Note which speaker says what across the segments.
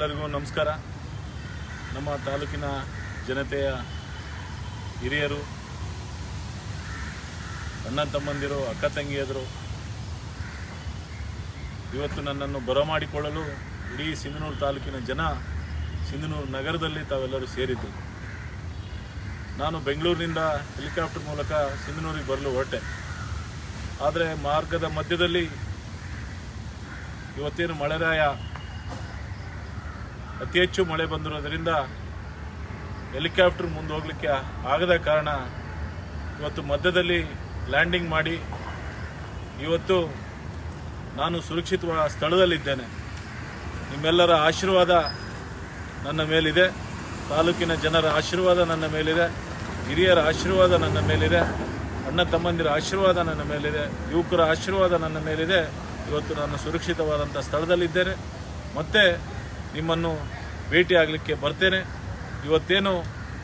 Speaker 1: ಎಲ್ಲರಿಗೂ ನಮಸ್ಕಾರ. ನಮ್ಮ ತಾಲೂಕಿನ ಜನತೆಯ ಹಿರಿಯರು ಅಣ್ಣ ತಮ್ಮಂದಿರು, ಅಕ್ಕ ತಂಗಿಯದರು ಇವತ್ತು ನನ್ನನ್ನು ಬರಮಾಡಿಕೊಳ್ಳಲು ಇಡೀ ಸಿಂಧನೂರು ತಾಲೂಕಿನ ಜನ ಸಿಂಧನೂರು ನಗರದಲ್ಲಿ ತಾವೆಲ್ಲರೂ ಸೇರಿದ್ದು. ನಾನು ಬೆಂಗಳೂರಿನಿಂದ ಹೆಲಿಕಾಪ್ಟರ್ ಮೂಲಕ ಸಿಂಧನೂರಿಗೆ ಬರಲು ಹೊರಟೆ. ಆದರೆ ಮಾರ್ಗದ ಮಧ್ಯದಲ್ಲಿ ಇವತ್ತೇನು ಮಳೆರಾಯ ಅತಿ ಹೆಚ್ಚು ಮಳೆ ಬಂದಿರೋದ್ರಿಂದ ಹೆಲಿಕಾಪ್ಟರ್ ಮುಂದೆ ಹೋಗ್ಲಿಕ್ಕೆ ಆಗದ ಕಾರಣ ಇವತ್ತು ಮಧ್ಯದಲ್ಲಿ ಲ್ಯಾಂಡಿಂಗ್ ಮಾಡಿ ಇವತ್ತು ನಾನು ಸುರಕ್ಷಿತವಾದ ಸ್ಥಳದಲ್ಲಿದ್ದೇನೆ. ನಿಮ್ಮೆಲ್ಲರ ಆಶೀರ್ವಾದ ನನ್ನ ಮೇಲಿದೆ. ತಾಲೂಕಿನ ಜನರ ಆಶೀರ್ವಾದ ನನ್ನ ಮೇಲಿದೆ. ಹಿರಿಯರ ಆಶೀರ್ವಾದ ನನ್ನ ಮೇಲಿದೆ. ಅಣ್ಣ ತಮ್ಮಂದಿರ ಆಶೀರ್ವಾದ ನನ್ನ ಮೇಲಿದೆ. ಯುವಕರ ಆಶೀರ್ವಾದ ನನ್ನ ಮೇಲಿದೆ. ಇವತ್ತು ನಾನು ಸುರಕ್ಷಿತವಾದಂಥ ಸ್ಥಳದಲ್ಲಿದ್ದೇನೆ. ಮತ್ತೆ ನಿಮ್ಮನ್ನು ಭೇಟಿಯಾಗಲಿಕ್ಕೆ ಬರ್ತೇನೆ. ಇವತ್ತೇನು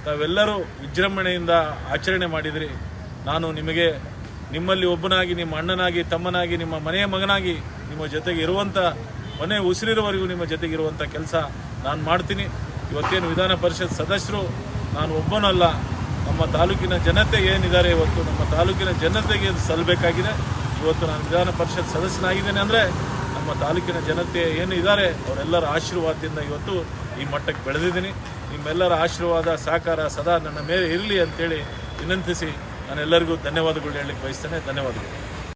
Speaker 1: ತಾವೆಲ್ಲರೂ ವಿಜೃಂಭಣೆಯಿಂದ ಆಚರಣೆ ಮಾಡಿದಿರಿ. ನಾನು ನಿಮಗೆ ನಿಮ್ಮಲ್ಲಿ ಒಬ್ಬನಾಗಿ, ನಿಮ್ಮ ಅಣ್ಣನಾಗಿ, ತಮ್ಮನಾಗಿ, ನಿಮ್ಮ ಮನೆಯ ಮಗನಾಗಿ, ನಿಮ್ಮ ಜೊತೆಗೆ ಇರುವಂಥ ಮನೆ ಉಸಿರಿರುವವರೆಗೂ ನಿಮ್ಮ ಜೊತೆಗೆ ಇರುವಂಥ ಕೆಲಸ ನಾನು ಮಾಡ್ತೀನಿ. ಇವತ್ತೇನು ವಿಧಾನ ಪರಿಷತ್ ಸದಸ್ಯರು, ನಾನು ಒಬ್ಬನಲ್ಲ. ನಮ್ಮ ತಾಲೂಕಿನ ಜನತೆ ಏನಿದ್ದಾರೆ ಇವತ್ತು? ನಮ್ಮ ತಾಲೂಕಿನ ಜನತೆಗೆ ಸಲ್ಲಬೇಕಾಗಿದೆ ಇವತ್ತು ನಾನು ವಿಧಾನ ಪರಿಷತ್ ಸದಸ್ಯನಾಗಿದ್ದೇನೆ ಅಂದರೆ ನಮ್ಮ ತಾಲೂಕಿನ ಜನತೆ ಏನು ಇದ್ದಾರೆ, ಅವರೆಲ್ಲರ ಆಶೀರ್ವಾದದಿಂದ ಇವತ್ತು ಈ ಮಟ್ಟಕ್ಕೆ ಬೆಳೆದಿದ್ದೀನಿ. ನಿಮ್ಮೆಲ್ಲರ ಆಶೀರ್ವಾದ, ಸಹಕಾರ ಸದಾ ನನ್ನ ಮೇಲೆ ಇರಲಿ ಅಂತೇಳಿ ವಿನಂತಿಸಿ ನಾನೆಲ್ಲರಿಗೂ ಧನ್ಯವಾದಗಳು ಹೇಳಲಿಕ್ಕೆ ಬಯಸ್ತೇನೆ. ಧನ್ಯವಾದಗಳು.